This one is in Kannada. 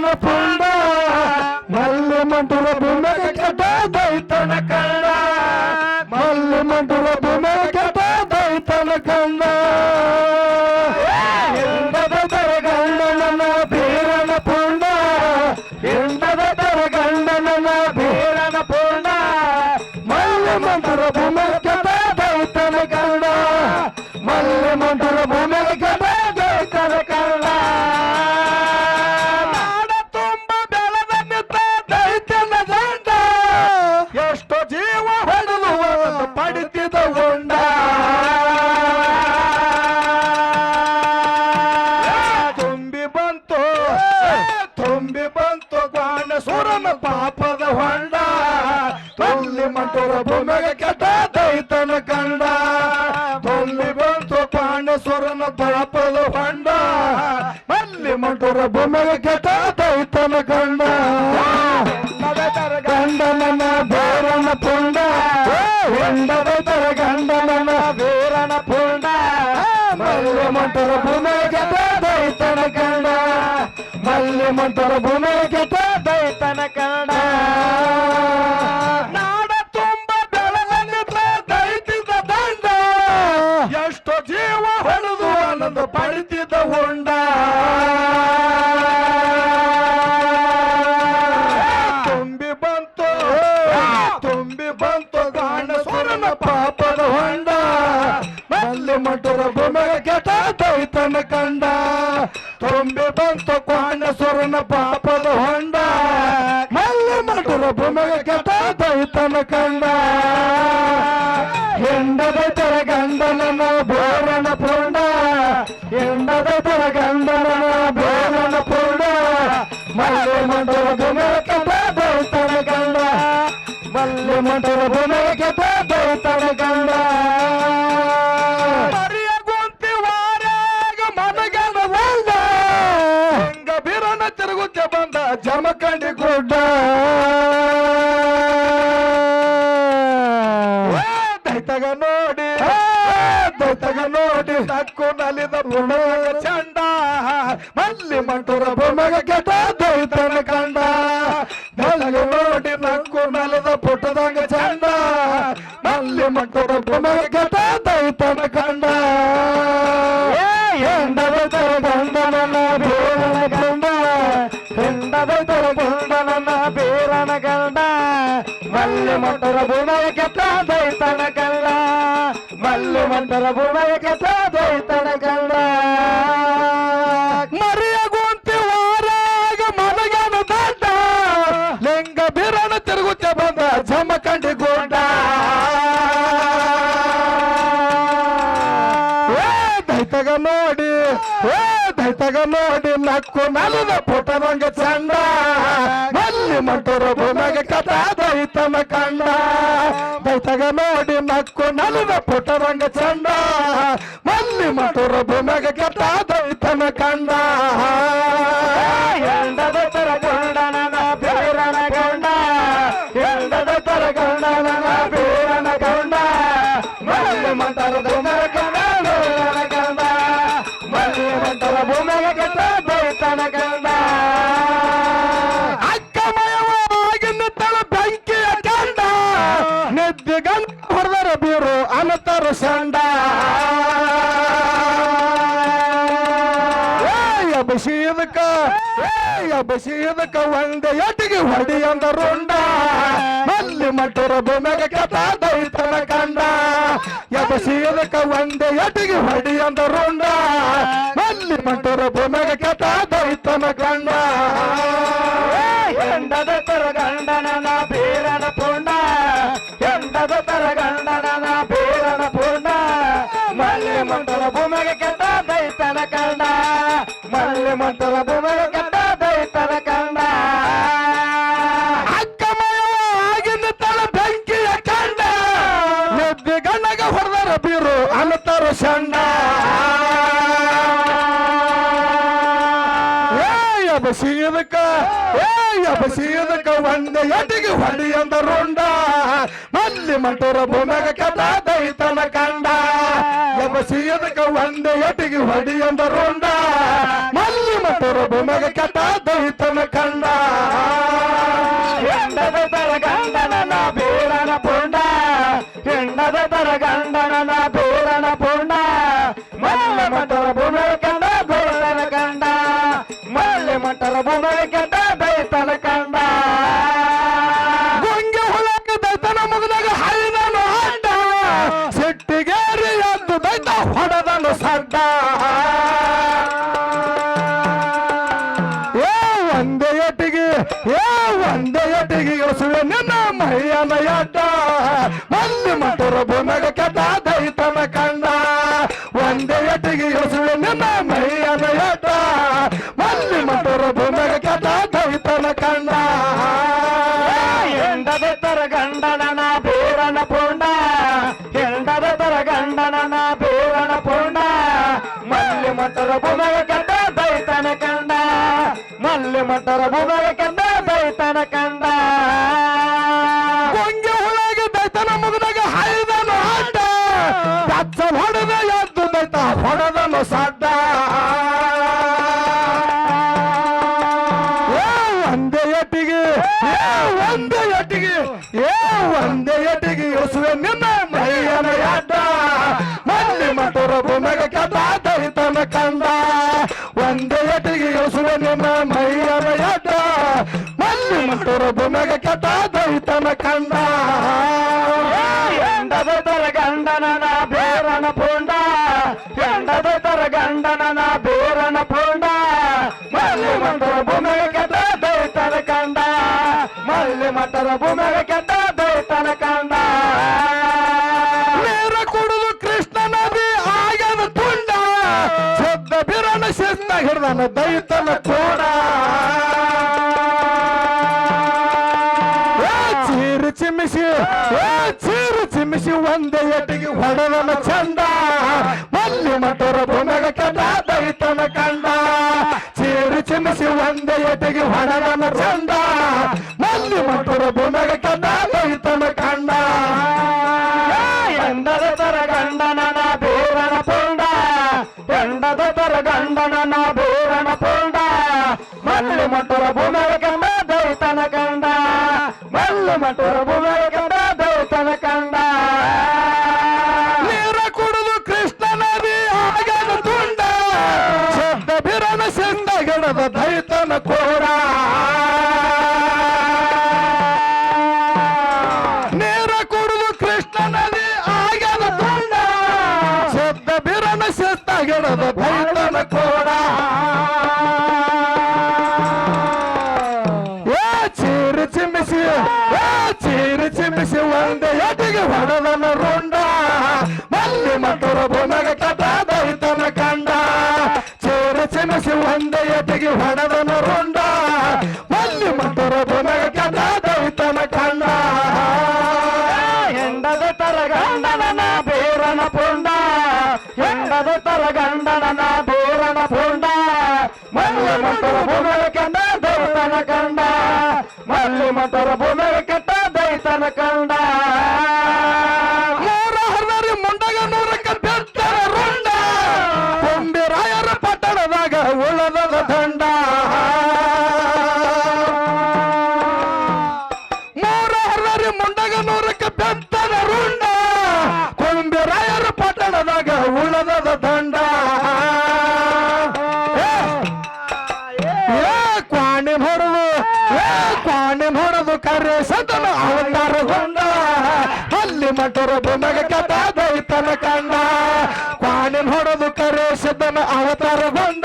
ಬೀರನ ಪುಂಡ ಮಲ್ಲೆ ಮಂಟುರ ಭೂಮಿಗೆ ಕೆಟ್ಟ ದೈತನ ಕಂಡ ಮಲ್ಲೆ ಮಂಟುರ ಭೂಮಿಗೆ ಕೆಟ್ಟ ದೈತನ ಕಂಡ ಎಂದದ ಗಂಡನ ಬೀರನ ಪುಂಡ ಎಂದದ ಗಂಡನ ಬೀರನ ಪುಂಡ ಮಲ್ಲೆ ಮಂಟುರ ಭೂಮಿಗೆ ಕೆಟ್ಟ ದೈತನ ಜೀವ ಒಂದು ಪಡಿತಿದ ಉಂಡ. ತುಂಬಿ ಬಂತು. ತುಂಬಿ ಬಂತು ಗಾಣ ಸುರನ ಪಾಪದ ಹೊಂಡ. ತೊಲ್ಲಿ ಮಂಟುರ ಭೂಮಿಗೆ ಕೆಟ್ಟ ದೈತನ ಕಂಡ. ತೊಲ್ಲಿ ಬಂತು ಪಾಂಡ ಸುರನ ಪಾಪದ ಹೊಂಡ. ಮಲ್ಲಿ ಮಂಟುರ ಭೂಮಿಗೆ ಕೆಟ್ಟ ದೈತನ ಕಂಡ. ಮಲ್ಲೆ ಮಂಟರ ಭೂಮಿಗೆ ದೈತನ ಕಂಡ ಮಲ್ಲೆ ಮಂಟರ ಭೂಮಿಗೆ ದೈತನ ಕಂಡ ಕಂಡ ತುಂಬಿ ಬಂತು ಗಾಣ ಸುರನ ಪಾಪದ ಹೊಂಡ ಮಲ್ಲಿ ಮಟುರ ಭೂಮಿಗೆ ಕೆಟ್ಟ ದೈತನ ಕಂಡ ಹೆಂಡದ ತರ ಗಂಡನನ ಬೋರನ ಪೂರ್ಣ ಹೆಂಡದ ತರ ಗಂಡನನ ಬೋರನ ಪೂರ್ಣ ಮಲ್ಲೆ ಮಂಟರ ಭೂಮಿಗೆ ಕೆಟ್ಟ ದೈತನ ಕಂಡ ಮಲ್ಲೆ ಮಂಟರ ಭೂಮಿಗೆ ಕೆಟ್ಟ ದೈತನ ಜಮಖಂಡಿ ಗುಡ್ಡ. ದೈತಗ ನೋಡಿ. ದೈತಗ ನೋಡಿ. ತಕ್ಕು ನಲಿದ ಪುಣಗ ಚಂಡ. ಮಲ್ಲಿ ಮಂಟುರ ಬೊಮ್ಮಗ ಕೆಟ್ಟ ದೈತನ ಕಂಡ. ಮಲ್ಲಿ ನೋಡಿ ನಕ್ಕು ನಲಿದ ಪುಟ್ಟದಂಗ ಚಂಡ. ಮಲ್ಲಿ ಮಂಟುರ ಬೊಮ್ಮಗ ಕೆಟ್ಟ ದೈತನ ಕಂಡ. ಏ ತರ ಗಂಡನನ್ನ ಬೇರನ ಕಂಡ. ಹೆಂಡದ ತರ ಗಂಡನನ್ನ ಬೇರನ ಕಂಡ ಮಲ್ಲೆ ಮಂಟರ ಭೂಮಯ ಕೆಟ್ಟ ದೈತನ ಕಂಡ ಮಲ್ಲೆ ಮಂಟರ ಭೂಮಯ ಕೆಟ್ಟ ದೈತನ ಕಂಡ ಮರಿಯ ಗೊಂತಿ ವಾರಾಗ ಮನಗನ ದಂಡ ಲಿಂಗ ಬಿರಣ ತಿರುಗುತ್ತ ಬಂದ ಜಮಖಂಡಿ ನಕ್ಕು ಪುಟ ಪುಟದಂಗ ಚಂದ. ಮಲ್ಲಿ ಮಂಟೂರ ಭೂಮಗ ಕಥ ದೈತನ ಕಂಡ ದೈತಗ ನೋಡಿ ನಕ್ಕು ನಲದ ಪುಟದಂಗ ಚಂದ. ಮಲ್ಲಿ ಮಂಟೂರ ಭೂಮಗ ಕಥ ದೈತನ ಕಂಡ ಎಂಡದ ಗಂಡ ಹೊಡೆದರ ಬೀರು ಅನತರ ಸಂಡ. ಅಭಿಷೇದಕ್ಕ ಅಭಿಷೇದಕ್ಕ ಒಂದ ಎಟಿಗೆ ಹೊಡಿ ಅಂದರುಂಡ ಮಲ್ಲಿ ಮಟರ ಭೂಮಿಗೆ ಕಥಾ ದೈತನ ಕಂಡ. ಅಭಿಷೇದಕ್ಕ ಒಂದ ಎಟಿಗೆ ಹೊಡಿ ಅಂದರುಂಡ ಮಲ್ಲಿ ಮಟರ ಭೂಮಿಗೆ ಕಥಾ ದೈತನ ಕಂಡ. ಮಂಟರ ಭೂಮಿಗೆ ಕೆಟ್ಟ ದೈತನ ಕಂಡ. ಮಲ್ಲಿ ಮಂತ್ರ ಭೂಮಿಗೆ ಕೆಟ್ಟ ದೈತನ ಕಂಡ. ಅಕ್ಕಮಯವಾಗಿನ ತಳ ಬೆಂಕಿಯ ಕಂಡ. ನಿದ್ದೆ ಗಣ್ಣಗ ಹೊಡೆದರ ಬೀರು ಅನ್ನತರ ಶಂಡ ಇದಕ್ಕ ಏ ಎಬಸಿ ಇದಕ್ಕ ಒಂದೇ ಎಟಿಗೆ ಹೊಡಿ ಅಂದ ರುಂಡ ಮಲ್ಲಿ ಮಟರ ಭೂಮ್ಯಾಗ ಕಥಾದೈತನ ಕಂಡ. ಎಬಸಿ ಇದಕ್ಕ ಒಂದೇ ಎಟಿಗೆ ಅಂದ ರುಂಡ ಮಲ್ಲಿ ಮಂಟೂರ ಭೂಮ್ಯಾಗ ಕಥ ನಿನ್ನ ಮೈಯನ ಅಡ್ಡ ಮಲ್ಲಿ ಮಟರ ಭೂಮ್ಯಾಗ ಕೆಟ್ಟ ದೈತನ ಕಂಡ ಒಂದೇ ಎಟ್ಟಿಗೆ ಇಳಿಸುವೆ ನಿನ್ನ ಮೈಯನ ಅಡ್ಡ ಮಲ್ಲಿ ಮಟರ ಭೂಮ್ಯಾಗ ಕೆಟ್ಟ ದೈತನ ಕಂಡ ಹೆಂಡದ ತರ ಗಂಡನ ಬೇರನ ಪುಂಡ ಹೆಂಡದ ತರ ಗಂಡನ ಬೇರನ ಪುಂಡ ಮಲ್ಲೆ ಮಠರ ಭೂಮಿ ಕಂಡ ದೈತನ ಕಂಡ ಮಲ್ಲೆ ಮಠರ ಭೂಮಿ ಒಂದೇ ಎಟ್ಟಿಗೆ ಇಳಿಸುವೆ ನಿನ್ನ ಮೈಯನ ಅಡ್ಡ ಮಲ್ಲಿ ಮಟರ ಭೂಮಿಗೆ ಕೆಟ್ಟ ದೈತನ ಕಂಡ ಹೆಂಡದ ತರ ಗಂಡನ ಬೇರನ ಪುಂಡ ಹೆಂಡದ ತರ ಗಂಡನ ಬೇರನ ಪುಂಡ ಮಲ್ಲೆ ಮಠರ ಭೂಮಿ ಕೆಟ್ಟ ದೈತನ ಕಂಡ ಮಲ್ಲೆ ಮಠರ ಭೂಮಿ ಕೆಟ್ಟ ಶಿಸ್ತ ದೈತನ ಕೋಣ. ಚೀರು ಚಿಮಿಸಿ ಚೀರು ಚಿಮಿಸಿ ಒಂದೇ ಎಟಿಗೆ ಹೊಡೆದನ ಚಂದ. ಮಲ್ಲಿ ಮಟರ ಭೂಮಿಗ ಕೆಟ್ಟ ದೈತನ ಕಂಡ. ಚೀರು ಚಿಮಿಸಿ ಒಂದೇ ಎಟಿಗೆ ಹೊಡೆದನ ಚಂದ. ಮಲ್ಲಿ ಮಟರ ಭೂಮಿಗ ಕೆಟ್ಟ ದೈತನ ದೈತನ ಕಂಡ ನೀರ ಕುಡಿದು ಕೃಷ್ಣ ನದಿ ಆಗದ ತುಂಡ. ಶಬ್ದ ಬಿರನ ಸಿಂದ ಗಿಡದ ದೈತನ ಕೋರ ನೀರ ಕುಡಿದು ಕೃಷ್ಣ ನದಿ ಆಗದ ತುಂಡ. ಶಬ್ದ ಬಿರನ ಸಿಂದ ಗಿಡದ ದೈತನ ಕೋಡ. ಚಿಮ್ಮಿಸಿ ಒಂದೇ ಎಟಿಗೆ ಹೊಡೆದನ ರುಂಡ. ಮಲ್ಲಿ ಮಟರ ಭೂಮಗ ಕಟ ದೈತನ ಕಂಡ ಹೆಂಡದ ತರ ಗಂಡನ ಬೇರನ ಪುಂಡ. ಹೆಂಡದ ತರ ಗಂಡನ ಬೇರನ ಪುಂಡ. ಮಲ್ಲಿ ಭೂಮಿ ಕಂಡ ದೈತನ ಕಂಡ ಮಲ್ಲಿ ಮಠರ ಭೂಮಿ ಕಟ್ಟ ದೈತನ ಕಂಡ ಬೆತ್ತರ ರುಂಡ. ಕೊಂಬಿರಾಯರ ಪಟ್ಟಣದಾಗ ಉಳದದ ದಂಡ. ಕ್ವಾಣಿ ಹೊಡೆದು ಕ್ವಾಣಿ ಹೊಡೆದು ಕರೆ ಸತನ ಅವತಾರ ಗೊಂಡ. ಅಲ್ಲಿ ಮಟರ ಭೂಮಗ ಕಥ ದೈತನ ಕಂಡ. ಕ್ವಾಣಿ ಹೊಡೆದು ಕರೆ ಅವತಾರ ಅವತಾರಗೊಂಡ